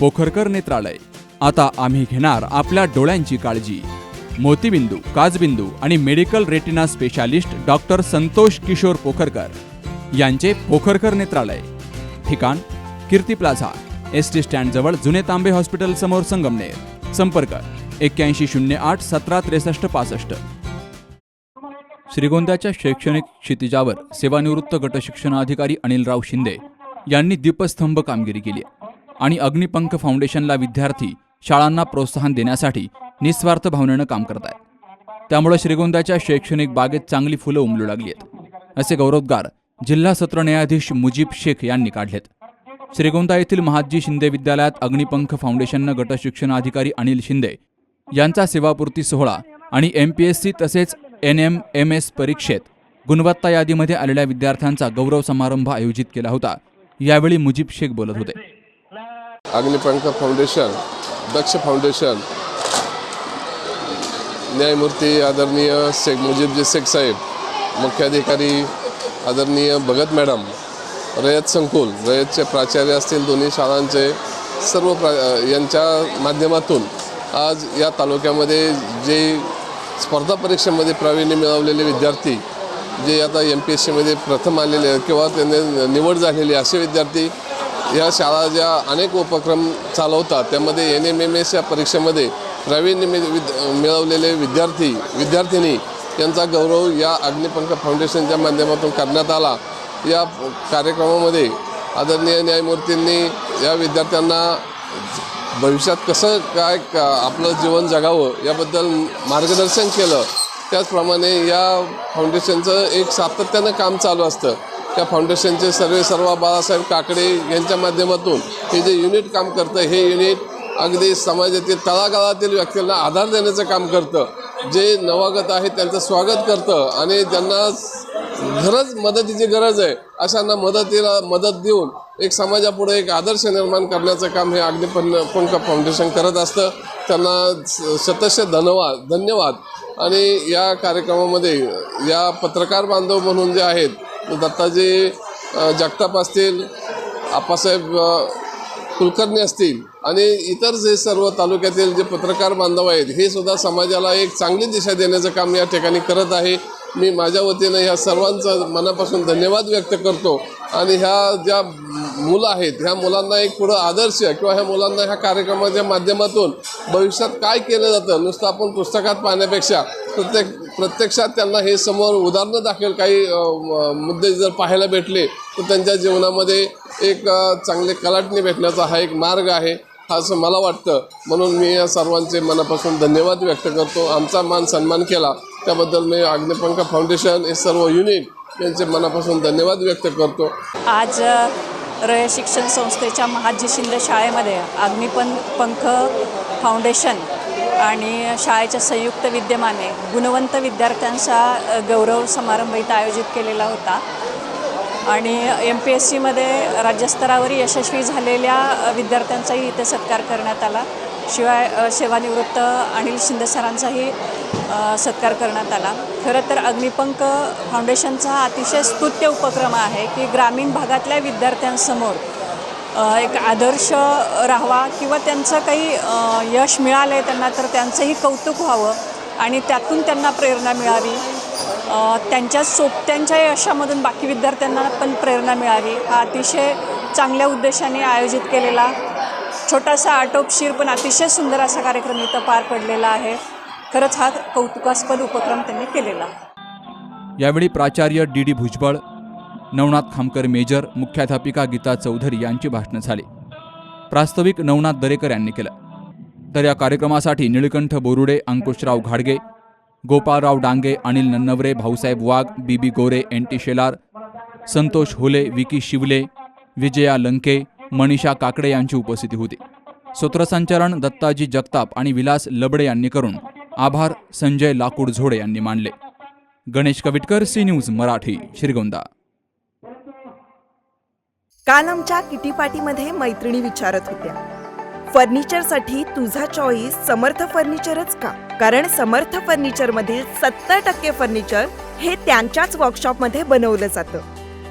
पोखरकर नेत्रालय. आता आम्ही घेणार आपल्या डोळ्यांची काळजी. मोतीबिंदू काजबिंदू आणि medical retina specialist doctor Santosh Kishor Pokharkar यांचे पोखरकर नेत्रालय. ठिकाण कीर्ती प्लाझा एस टी स्टँडजवळ जुने तांबे हॉस्पिटल समोर संगमनेर. संपर्क एक्क्याऐंशी शून्य आठ सतरा त्रेसष्ट पासष्ट. श्रीगोंद्याच्या शैक्षणिक क्षितिजावर सेवानिवृत्त गटशिक्षणाधिकारी अनिलराव शिंदे यांनी दीपस्तंभ कामगिरी केली. आहे आणि अग्निपंख फाउंडेशनला विद्यार्थी शाळांना प्रोत्साहन देण्यासाठी निस्वार्थ भावनेनं काम करत आहेत. त्यामुळे श्रीगोंद्याच्या शैक्षणिक बागेत चांगली फुलं उमलू लागली आहेत. असे गौरवोद्गार जिल्हा सत्र न्यायाधीश मुजीब शेख यांनी काढलेत. श्रीगोंदा येथील महादजी शिंदे विद्यालयात अग्निपंख फाउंडेशननं गटशिक्षणाधिकारी अनिल शिंदे यांचा सेवापूर्ती सोहळा आणि एम पी एस सी तसेच एन एम एम एस परीक्षेत गुणवत्ता यादीमध्ये आलेल्या विद्यार्थ्यांचा गौरव समारंभ आयोजित केला होता. यावेळी मुजीब शेख बोलत होते. अग्निपंख फाउंडेशन दक्ष फाउंडेशन न्यायमूर्ती आदरणीय शेख मुजीबजी शेख साहेब मुख्याधिकारी आदरणीय भगत मॅडम रयत संकुल रयतचे प्राचार्य असतील दोन्ही शाळांचे सर्व प्रा यांच्या माध्यमातून आज या तालुक्यामध्ये जे स्पर्धा परीक्षेमध्ये प्रावीण्य मिळवलेले विद्यार्थी जे आता एम पी एस सीमध्ये प्रथम आलेले किंवा त्यांनी निवड झालेली असे विद्यार्थी या शाळा ज्या अनेक उपक्रम चालवतात त्यामध्ये एन एम एम एस या परीक्षेमध्ये प्रावीण्य मि- विद मिळवलेले विद्यार्थी विद्यार्थिनी यांचा गौरव या अग्निपंख फाउंडेशनच्या माध्यमातून करण्यात आला. या कार्यक्रमामध्ये आदरणीय न्यायमूर्तींनी या विद्यार्थ्यांना भविष्यात कसं काय का आपलं जीवन जगावं याबद्दल मार्गदर्शन केलं. त्याचप्रमाणे या फाउंडेशनचं एक सातत्यानं काम चालू असतं. त्या फाउंडेशनचे सर्वे सर्व बाळासाहेब काकडे यांच्या माध्यमातून हे जे युनिट काम करतं हे युनिट अगदी समाजातील तळागाळातील व्यक्तींना आधार देण्याचं काम करतं. जे नवागत आहे त्यांचं स्वागत करतं आणि ज्यांना गरज मदतीची गरज आहे अशांना मदतीला मदत देऊन एक समाजापुढे एक आदर्श निर्माण करण्याचं काम हे अग्निपंख पंख फाउंडेशन करत असतं. त्यांना स- शतश धन्यवाद धन्यवाद. आणि या कार्यक्रमामध्ये या पत्रकार बांधव म्हणून जे आहेत दत्ताजी जगताप असतील आप्पासाहेब कुलकर्णी असतील आणि इतर जे सर्व तालुक्यातील जे पत्रकार बांधव आहेत हे सुद्धा समाजाला एक चांगली दिशा देण्याचं काम या ठिकाणी करत आहे. मी माझ्या वतीनं ह्या सर्वांचं मनापासून धन्यवाद व्यक्त करतो. आणि ह्या ज्या मुलं आहेत ह्या मुलांना एक पुढं आदर्श किंवा ह्या मुलांना ह्या कार्यक्रमाच्या माध्यमातून भविष्यात काय केलं जातं नुसतं आपण पुस्तकात पाहण्यापेक्षा प्रत्येक प्रत्यक्षात त्यांना हे समोर उदाहरणं दाखल काही मुद्दे जर पाहायला भेटले तर त्यांच्या जीवनामध्ये एक चांगले कलाटणी भेटण्याचा हा एक मार्ग आहे असं मला वाटतं. म्हणून मी या सर्वांचे मनापासून धन्यवाद व्यक्त करतो. आमचा मान सन्मान केला. त्याबद्दल मी अग्निपंख फाउंडेशन हे सर्व युनिट यांचे मनापासून धन्यवाद व्यक्त करतो. आज रय शिक्षण संस्थेच्या महाजी शिंदे शाळेमध्ये अग्निपन पंख फाउंडेशन आणि शाळेच्या संयुक्त विद्यमाने गुणवंत विद्यार्थ्यांचा गौरव समारंभ इथं आयोजित केलेला होता. आणि एम पी एस सीमध्ये राज्यस्तरावर यशस्वी झालेल्या विद्यार्थ्यांचाही इथे सत्कार करण्यात आला. शिवाय सेवानिवृत्त अनिल शिंदे सरांचाही सत्कार करण्यात आला. खरं तर अग्निपंख फाउंडेशनचा हा अतिशय स्तुत्य उपक्रम आहे की ग्रामीण भागातल्या विद्यार्थ्यांसमोर एक आदर्श राहावा किंवा त्यांचं काही यश मिळालं आहे त्यांना तर त्यांचंही कौतुक व्हावं आणि त्यातून त्यांना प्रेरणा मिळावी. त्यांच्या सोबत्यांच्या यशामधून बाकी विद्यार्थ्यांना पण प्रेरणा मिळावी. हा अतिशय चांगल्या उद्देशाने आयोजित केलेला छोटासा आटोपशीर पण अतिशय सुंदर असा कार्यक्रम इथं पार पडलेला आहे. खरंच हा कौतुकास्पद उपक्रम त्यांनी केलेला. यावेळी प्राचार्य D D Bhujbal Navnath Khamkar major मुख्याध्यापिका गीता चौधरी यांची भाषणं झाली. प्रास्ताविक नवनाथ दरेकर यांनी केलं. तर या कार्यक्रमासाठी निळकंठ बोरुडे अंकुशराव घाडगे Gopalrao Dange Anil Nannaware Bhausaheb Wagh B B Gore N T Shelar Santosh Hole Vicky Shivale Vijaya Lanke Manisha Kakade यांची उपस्थिती होती. सूत्रसंचालन दत्ताजी जगताप आणि विलास लबडे यांनी करून आभार संजय लाकूड झोडे यांनी मानले. Ganesh Kavitkar C news Marathi Shrigonda. काल आमच्या किटी पार्टीमध्ये मैत्रिणी विचारत होत्या. फर्निचरसाठी तुझा चॉईस समर्थ फर्निचरच का? कारण समर्थ फर्निचरमधील सत्तर टक्के फर्निचर हे त्यांच्याच वर्कशॉपमध्ये बनवलं जातं.